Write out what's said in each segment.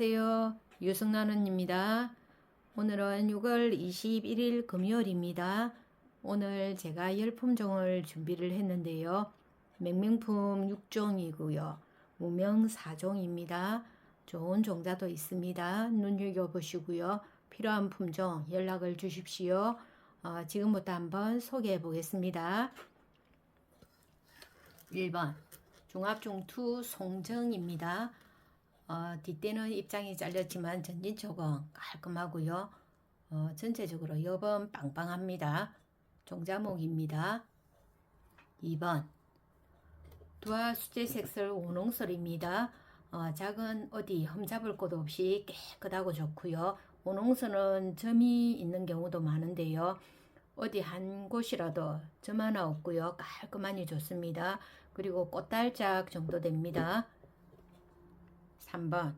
안녕하세요. 유승나는입니다. 오늘은 6월 21일 금요일입니다. 오늘 제가 열 품종을 준비를 했는데요. 맹명품 6종이고요. 무명 4종입니다. 좋은 종자도 있습니다. 눈여겨보시고요. 필요한 품종 연락을 주십시오. 어, 지금부터 한번 소개해 보겠습니다. 1번 중합중투 송정입니다. 어, 뒷대는 입장이 잘렸지만 전진촉은 깔끔하고요. 어, 전체적으로 여번 빵빵합니다. 종자목입니다. 2번 두화 수제 색설 오농설입니다. 어, 작은 어디 흠잡을 곳 없이 깨끗하고 좋고요. 오농설은 점이 있는 경우도 많은데요. 어디 한 곳이라도 점 하나 없고요. 깔끔하니 좋습니다. 그리고 꽃달짝 정도 됩니다. 3번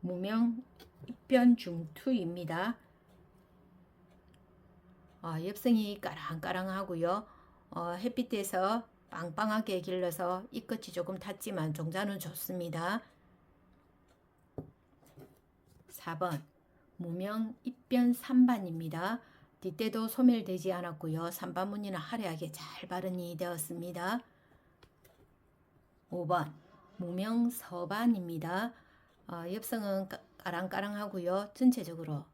무명 입변 중투입니다. 어, 엽성이 까랑까랑하고요. 어, 햇빛에서 빵빵하게 길러서 잎끝이 조금 탔지만 종자는 좋습니다. 4번 무명 입변 3반입니다. 뒷대도 소멸되지 않았고요. 3반 무늬는 화려하게 잘 발현이 되었습니다. 5번 무명 서반입니다. 어, 엽성은 까랑까랑하고요. 전체적으로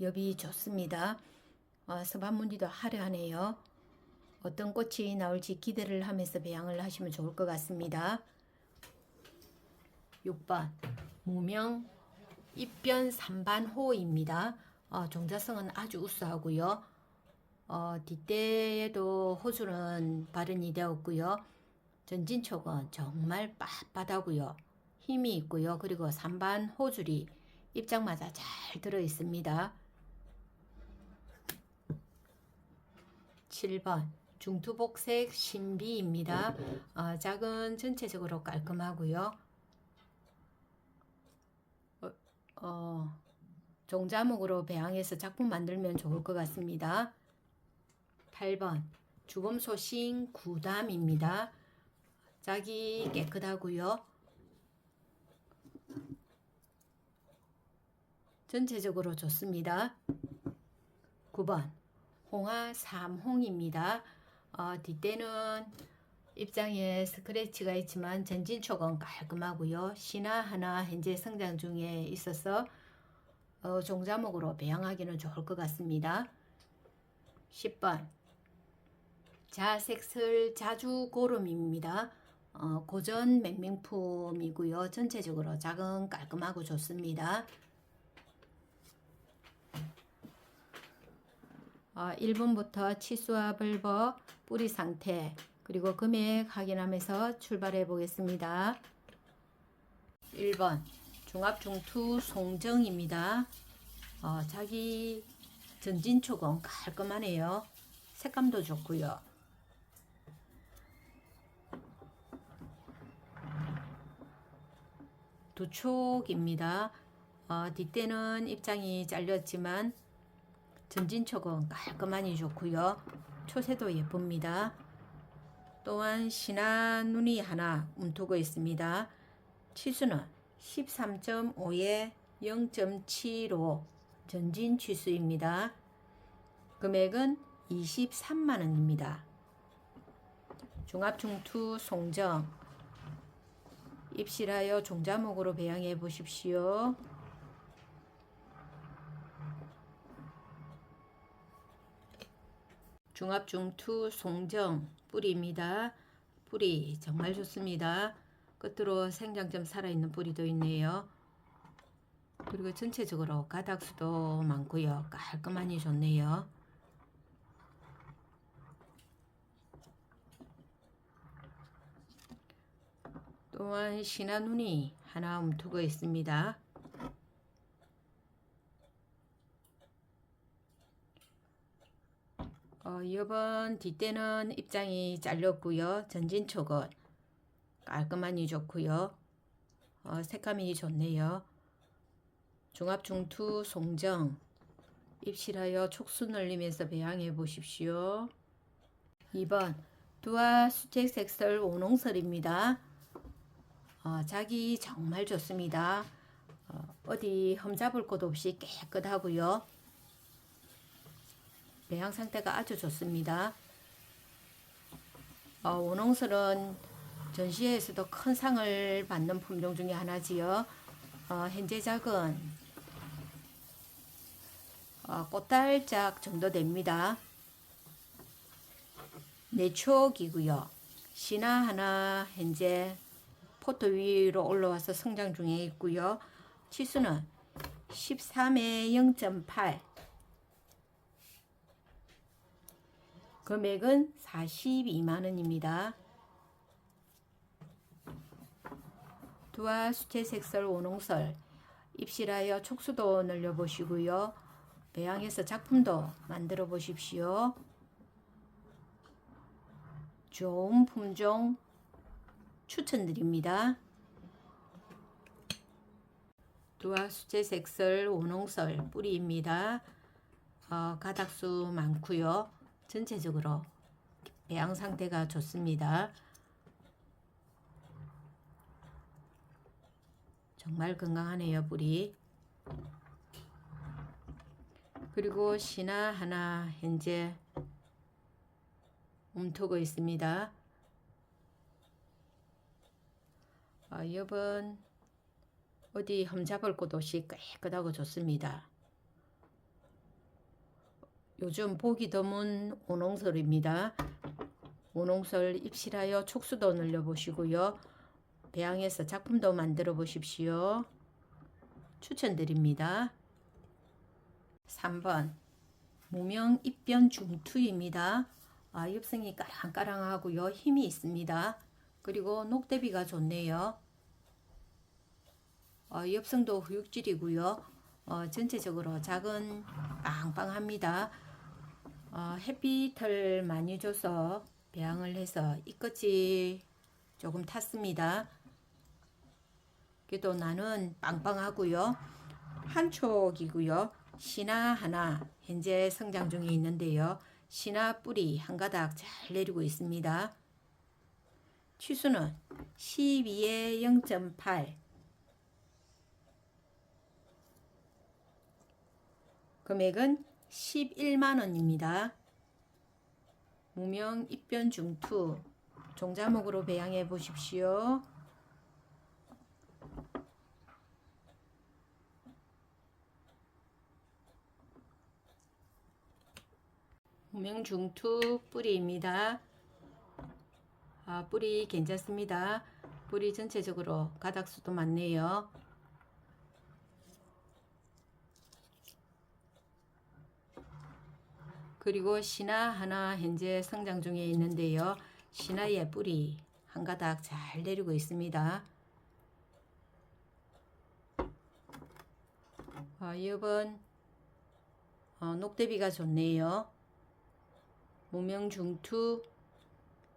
엽이 좋습니다. 어, 서반 무늬도 화려하네요. 어떤 꽃이 나올지 기대를 하면서 배양을 하시면 좋을 것 같습니다. 6번 무명 입변 3반 호입니다. 어, 종자성은 아주 우수하고요. 어, 뒷대에도 호수는 발현이 되었고요. 전진촉은 정말 빳빳하고요. 힘이 있고요. 그리고 3반 호줄이 입장마다 잘 들어 있습니다. 7번 중투복색 신비입니다. 어, 작은 전체적으로 깔끔하고요. 어, 어, 종자목으로 배양해서 작품 만들면 좋을 것 같습니다. 8번 주범소신 구담입니다. 짝이 깨끗하고요. 전체적으로 좋습니다. 9번 홍화 삼홍입니다. 어, 뒷대는 입장에 스크래치가 있지만 전진촉은 깔끔하고요. 신화 하나 현재 성장 중에 있어서 어, 종자목으로 배양하기는 좋을 것 같습니다. 10번 자색설 자주고름입니다. 어, 고전 맹명품이고요. 전체적으로 작은 깔끔하고 좋습니다. 어, 1번부터 치수와 벌버, 뿌리 상태, 그리고 금액 확인하면서 출발해 보겠습니다. 1번 중합중투 송정입니다. 어, 자기 전진촉은 깔끔하네요. 색감도 좋고요. 두촉입니다. 어, 뒷대는 입장이 잘렸지만 전진촉은 깔끔하니 좋고요. 초세도 예쁩니다. 또한 신화 눈이 하나 움트고 있습니다. 치수는 13.5에 0.75 전진 치수입니다. 금액은 23만원입니다. 중합중투 송정 입실하여 종자목으로 배양해 보십시오. 중합중투 송정 뿌리입니다. 뿌리 정말 좋습니다. 끝으로 생장점 살아있는 뿌리도 있네요. 그리고 전체적으로 가닥수도 많고요. 깔끔하니 좋네요. 또한 신화눈이 하나 움트고 있습니다. 어, 이번 뒷대는 입장이 잘렸고요. 전진촉은 깔끔하니 좋고요. 어, 색감이 좋네요. 중합중투 송정 입실하여 촉수 늘리면서 배양해 보십시오. 2번 두화 수책 색설 오농설입니다. 어, 자기 정말 좋습니다. 어, 어디 흠잡을 곳 없이 깨끗하고요. 배양 상태가 아주 좋습니다. 어, 원홍설은 전시회에서도 큰 상을 받는 품종 중에 하나지요. 어, 현재 작은 어, 꽃달짝 정도 됩니다. 내초기고요. 신화 하나 현재 포토 위로 올라와서 성장 중에 있고요. 치수는 13에 0.8 금액은 42만 원입니다. 두화 수채색설 원홍설 입실하여 촉수도 늘려보시고요. 배양해서 작품도 만들어 보십시오. 좋은 품종 추천드립니다. 두화 수채색설 원홍설 뿌리입니다. 어, 가닥수 많고요. 전체적으로 배양 상태가 좋습니다. 정말 건강하네요, 뿌리. 그리고 신화 하나 현재 움트고 있습니다. 어, 이번 어디 흠잡을 곳 없이 깨끗하고 좋습니다. 요즘 보기 드문 오농설입니다. 오농설 입실하여 촉수도 늘려보시고요. 배양해서 작품도 만들어 보십시오. 추천드립니다. 3번 무명 입변 중투입니다. 아, 엽성이 까랑까랑하고요. 힘이 있습니다. 그리고 녹대비가 좋네요. 어, 엽성도 후육질이고요. 어, 전체적으로 작은 빵빵합니다. 어, 햇빛을 많이 줘서 배양을 해서 이 끝이 조금 탔습니다. 그래도 나는 빵빵하고요. 한 촉이고요. 신화 하나 현재 성장 중에 있는데요. 신화 뿌리 한 가닥 잘 내리고 있습니다. 치수는 12에 0.8 금액은 11만 원입니다. 무명 입변 중투 종자목으로 배양해 보십시오. 무명 중투 뿌리입니다. 아, 뿌리 괜찮습니다. 뿌리 전체적으로 가닥수도 많네요. 그리고 신화 하나 현재 성장 중에 있는데요. 신화의 뿌리 한 가닥 잘 내리고 있습니다. 어, 이번 어, 녹대비가 좋네요. 무명중투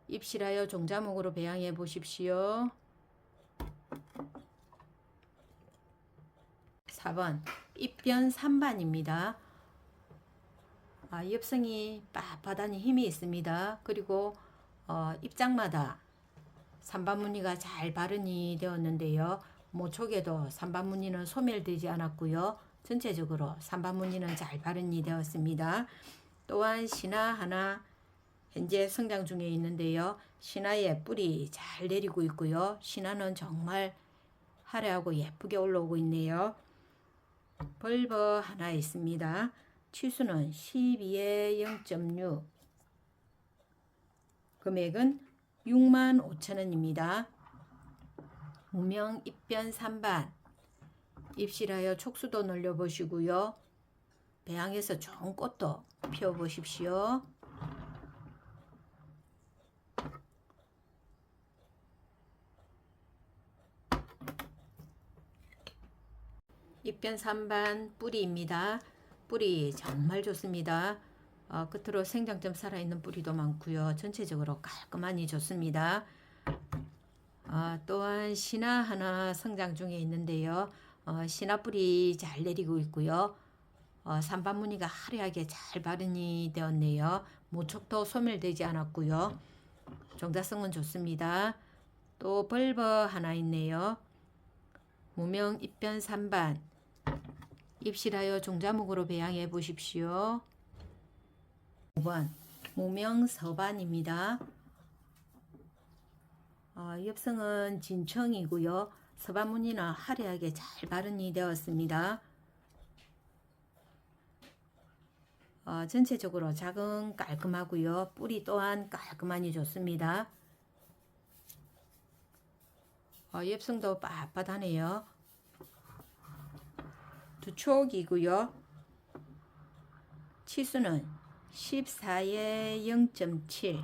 입실하여 종자목으로 배양해 보십시오. 4번 입변 3반입니다. 아, 엽성이 빳빳하니 힘이 있습니다. 그리고 어, 입장마다 산반 무늬가 잘 발현이 되었는데요. 모촉에도 산반 무늬는 소멸되지 않았고요. 전체적으로 산반 무늬는 잘 발현이 되었습니다. 또한 신화 하나 현재 성장 중에 있는데요. 신화의 뿌리 잘 내리고 있고요. 신화는 정말 화려하고 예쁘게 올라오고 있네요. 벌버 하나 있습니다. 치수는 12에 0.6 금액은 6만 5천 원입니다. 무명 입변 3반 입실하여 촉수도 늘려보시고요. 배양해서 좋은 꽃도 피워보십시오. 입변 3반 뿌리입니다. 뿌리 정말 좋습니다. 어, 끝으로 생장점 살아있는 뿌리도 많고요. 전체적으로 깔끔하니 좋습니다. 어, 또한 신화 하나 성장 중에 있는데요. 어, 신화 뿌리 잘 내리고 있고요. 어, 산반 무늬가 화려하게 잘 발현이 되었네요. 모촉도 소멸되지 않았고요. 종자성은 좋습니다. 또 벌버 하나 있네요. 무명 입변 3반 입실하여 종자목으로 배양해 보십시오. 5번 무명 서반입니다. 어, 엽성은 진청이고요. 서반 무늬는 화려하게 잘 발현이 되었습니다. 어, 전체적으로 작은 깔끔하고요. 뿌리 또한 깔끔하니 좋습니다. 어, 엽성도 빳빳하네요. 두 촉이고요. 치수는 14에 0.7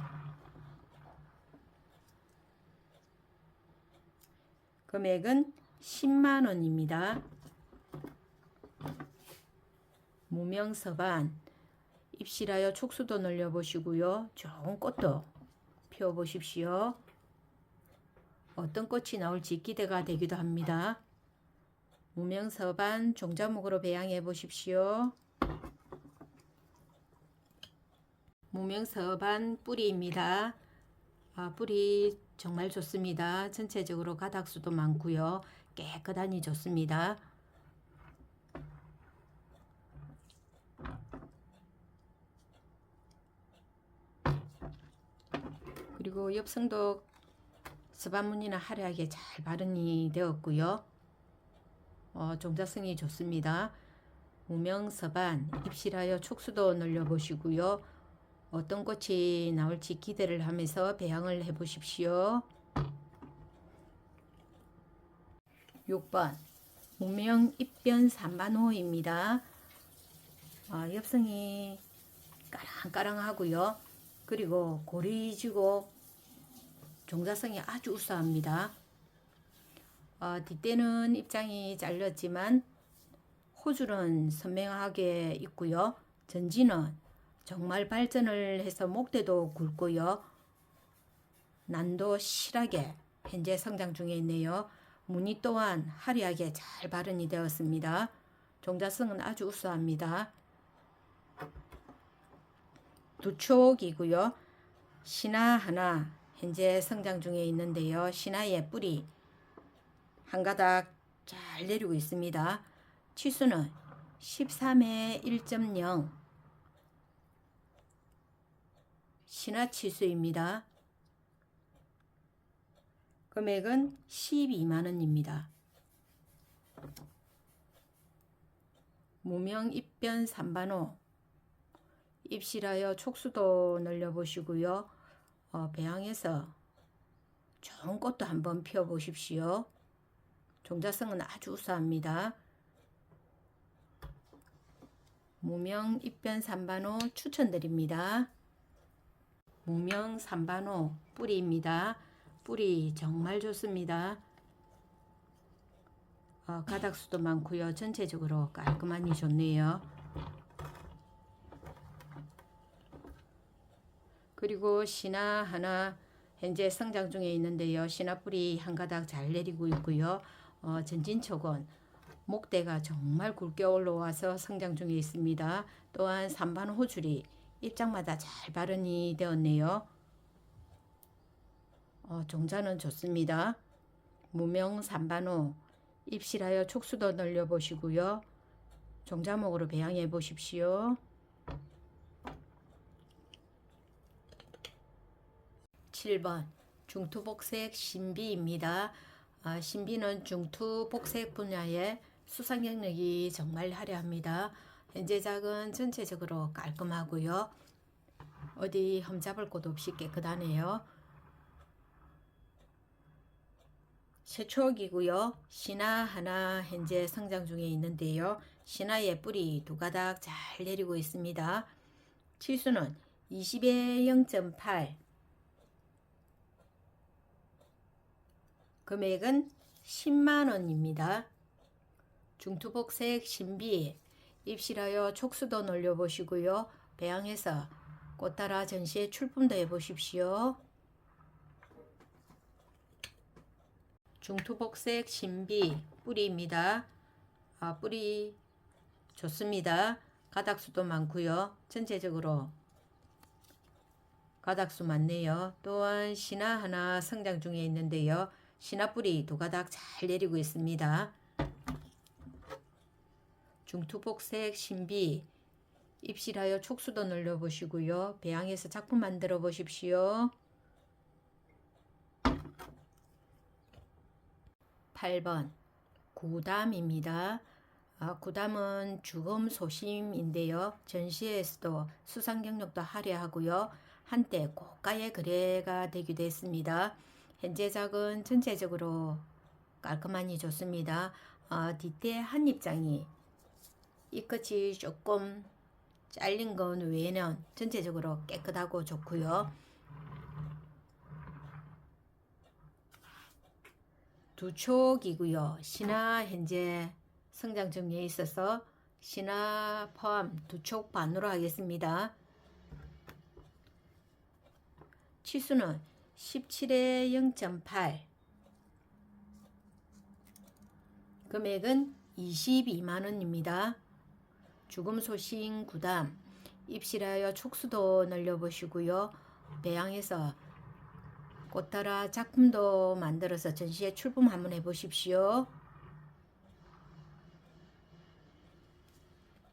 금액은 10만원입니다. 무명서반 입실하여 촉수도 늘려보시고요. 좋은 꽃도 피워보십시오. 어떤 꽃이 나올지 기대가 되기도 합니다. 무명서반 종자목으로 배양해 보십시오. 무명서반 뿌리입니다. 아, 뿌리 정말 좋습니다. 전체적으로 가닥수도 많고요. 깨끗하니 좋습니다. 그리고 엽성도 서반무늬나 화려하게 잘 발현이 되었고요. 어, 종자성이 좋습니다. 무명서반 입실하여 촉수도 늘려보시고요. 어떤 꽃이 나올지 기대를 하면서 배양을 해보십시오. 6번 무명 입변 3반호입니다. 어, 엽성이 까랑까랑하고요. 그리고 고리지고 종자성이 아주 우수합니다. 어, 뒷대는 입장이 잘렸지만 호줄은 선명하게 있고요. 전지는 정말 발전을 해서 목대도 굵고요. 난도 실하게 현재 성장 중에 있네요. 무늬 또한 화려하게 잘 발현이 되었습니다. 종자성은 아주 우수합니다. 두 촉이고요. 신화 하나 현재 성장 중에 있는데요. 신화의 뿌리 한 가닥 잘 내리고 있습니다. 치수는 13에 1.0 신화 치수입니다. 금액은 12만원입니다. 무명 입변 3반호 입실하여 촉수도 늘려보시고요. 어, 배양해서 좋은 꽃도 한번 피워보십시오. 종자성은 아주 우수합니다. 무명 입변 3반호 추천드립니다. 무명 3반호 뿌리입니다. 뿌리 정말 좋습니다. 어, 가닥수도 많고요. 전체적으로 깔끔하니 좋네요. 그리고 신화 하나 현재 성장 중에 있는데요. 신화 뿌리 한 가닥 잘 내리고 있고요. 어, 전진초건 목대가 정말 굵게 올라와서 성장 중에 있습니다. 또한 3반 호줄이 입장마다 잘 발현이 되었네요. 어, 종자는 좋습니다. 무명 3반호 입실하여 촉수도 늘려보시고요. 종자목으로 배양해 보십시오. 7번 중투복색 신비입니다. 아, 신비는 중투 복색 분야의 수상 경력이 정말 화려합니다. 현재 작은 전체적으로 깔끔하고요. 어디 흠잡을 곳 없이 깨끗하네요. 새촉이고요. 신화 하나 현재 성장 중에 있는데요. 신화의 뿌리 두 가닥 잘 내리고 있습니다. 치수는 20에 0.8 금액은 10만원입니다. 중투복색 신비 입실하여 촉수도 놀려보시고요. 배양해서 꽃 따라 전시에 출품도 해보십시오. 중투복색 신비 뿌리입니다. 아, 뿌리 좋습니다. 가닥수도 많고요. 전체적으로 가닥수 많네요. 또한 신화 하나 성장 중에 있는데요. 신화 뿌리 두 가닥 잘 내리고 있습니다. 중투복색 신비 입실하여 촉수도 늘려 보시고요. 배양해서 작품 만들어 보십시오. 8번 구담입니다. 아, 구담은 죽음 소심인데요. 전시회에서도 수상 경력도 화려하고요. 한때 고가의 거래가 되기도 했습니다. 현재 작은 전체적으로 깔끔하니 좋습니다. 아, 뒤태 한 입장이 이 끝이 조금 잘린 건 외에는 전체적으로 깨끗하고 좋고요. 두 촉이고요. 신화 현재 성장 중에 있어서 신화 포함 두 촉 반으로 하겠습니다. 치수는 17에 0.8 금액은 22만원입니다. 죽음 소신 구담 입실하여 촉수도 늘려보시고요. 배양해서 꽃따라 작품도 만들어서 전시에 출품 한번 해보십시오.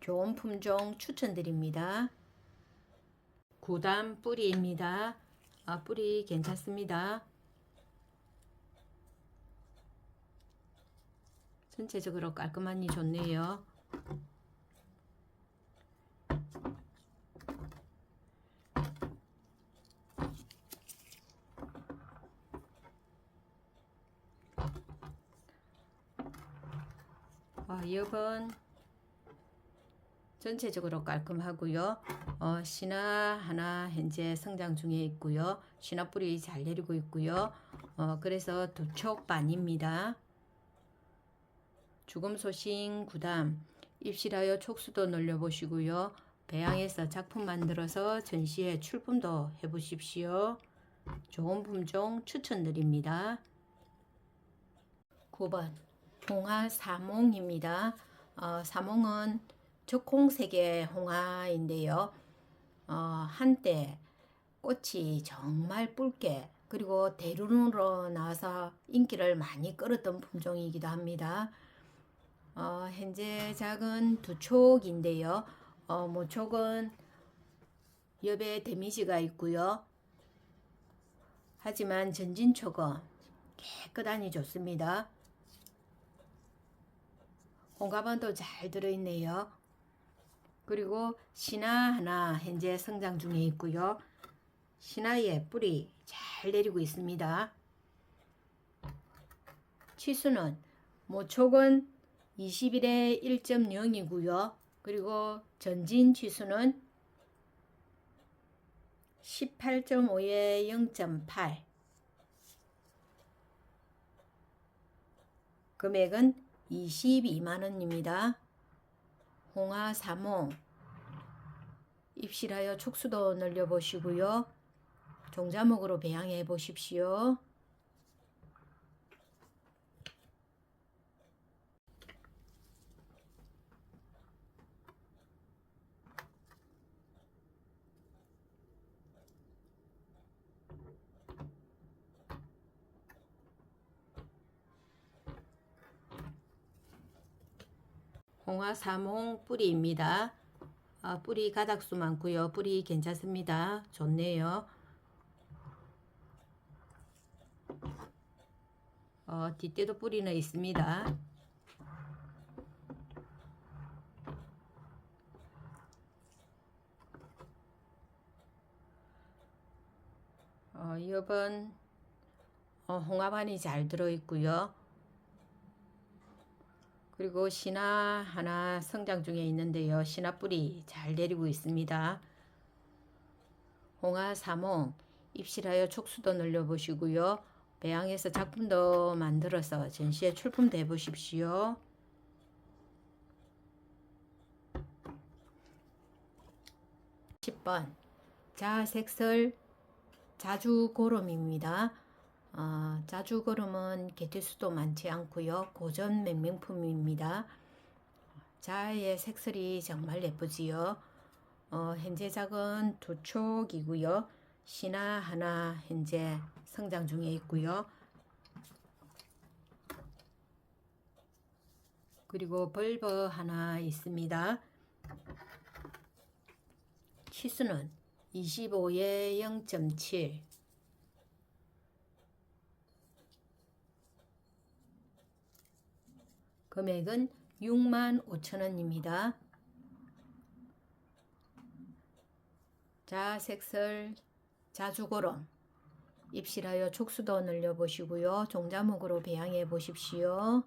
좋은 품종 추천드립니다. 구담 뿌리입니다. 아, 뿌리 괜찮습니다. 전체적으로 깔끔하니 좋네요. 어, 이번 전체적으로 깔끔하고요. 어, 신화 하나 현재 성장 중에 있고요. 신화 뿌리 잘 내리고 있고요. 어, 그래서 두 촉 반입니다. 죽음 소신 구담 입실하여 촉수도 늘려보시고요. 배양해서 작품 만들어서 전시에 출품도 해보십시오. 좋은 품종 추천드립니다. 9번 홍화 사몽입니다. 어, 사몽은 적홍색의 홍화인데요. 어, 한때 꽃이 정말 붉게 그리고 대륜으로 나와서 인기를 많이 끌었던 품종이기도 합니다. 어, 현재 작은 두 촉인데요. 어, 모촉은 옆에 데미지가 있고요. 하지만 전진촉은 깨끗하니 좋습니다. 홍가반도 잘 들어있네요. 그리고 신화 하나 현재 성장 중에 있고요. 신화의 뿌리 잘 내리고 있습니다. 치수는 모촉은 21에 1.0이고요. 그리고 전진 치수는 18.5에 0.8 금액은 22만원입니다. 홍화 사몽 입실하여 촉수도 늘려 보시고요. 종자목으로 배양해 보십시오. 홍화 사몽 뿌리입니다. 아, 뿌리 가닥수 많고요. 뿌리 괜찮습니다. 좋네요. 어, 뒷대도 뿌리는 있습니다. 어, 이번 어, 홍합안이 잘 들어있고요. 그리고 신화 하나 성장 중에 있는데요. 신화 뿌리 잘 내리고 있습니다. 홍화 사몽 입실하여 촉수도 늘려보시고요. 배양해서 작품도 만들어서 전시에 출품돼 보십시오. (10번) 자색설 자주고름입니다. 어, 자주고름은 개체수도 많지 않고요. 고전 맹명품입니다. 자의 색설이 정말 예쁘지요. 어, 현재 작은 두 촉이고요. 신화 하나 현재 성장 중에 있고요. 그리고 벌버 하나 있습니다. 치수는 25에 0.7 금액은 6만 5천 원입니다. 자, 색설 자주고름 입실하여 촉수도 늘려 보시고요. 종자목으로 배양해 보십시오.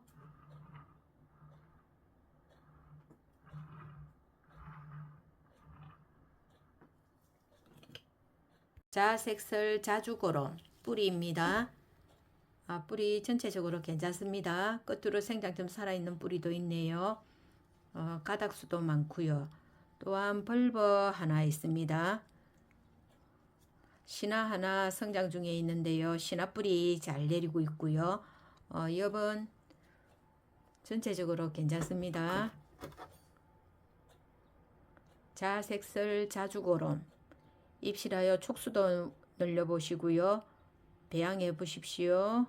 자, 색설 자주고름 뿌리입니다. 아, 뿌리 전체적으로 괜찮습니다. 끝으로 생장 좀 살아있는 뿌리도 있네요. 어, 가닥수도 많고요. 또한 벌버 하나 있습니다. 신화 하나 성장 중에 있는데요. 신화 뿌리 잘 내리고 있고요. 어, 엽은 전체적으로 괜찮습니다. 자색설 자주고름 입실하여 촉수도 늘려보시고요. 배양해 보십시오.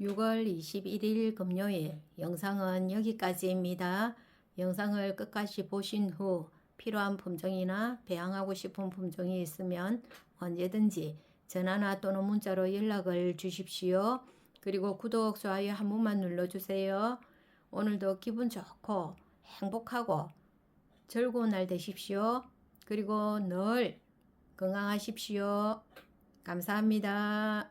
6월 21일 금요일 영상은 여기까지입니다. 영상을 끝까지 보신 후 필요한 품종이나 배양하고 싶은 품종이 있으면 언제든지 전화나 또는 문자로 연락을 주십시오. 그리고 구독, 좋아요 한 번만 눌러주세요. 오늘도 기분 좋고 행복하고 즐거운 날 되십시오. 그리고 늘 건강하십시오. 감사합니다.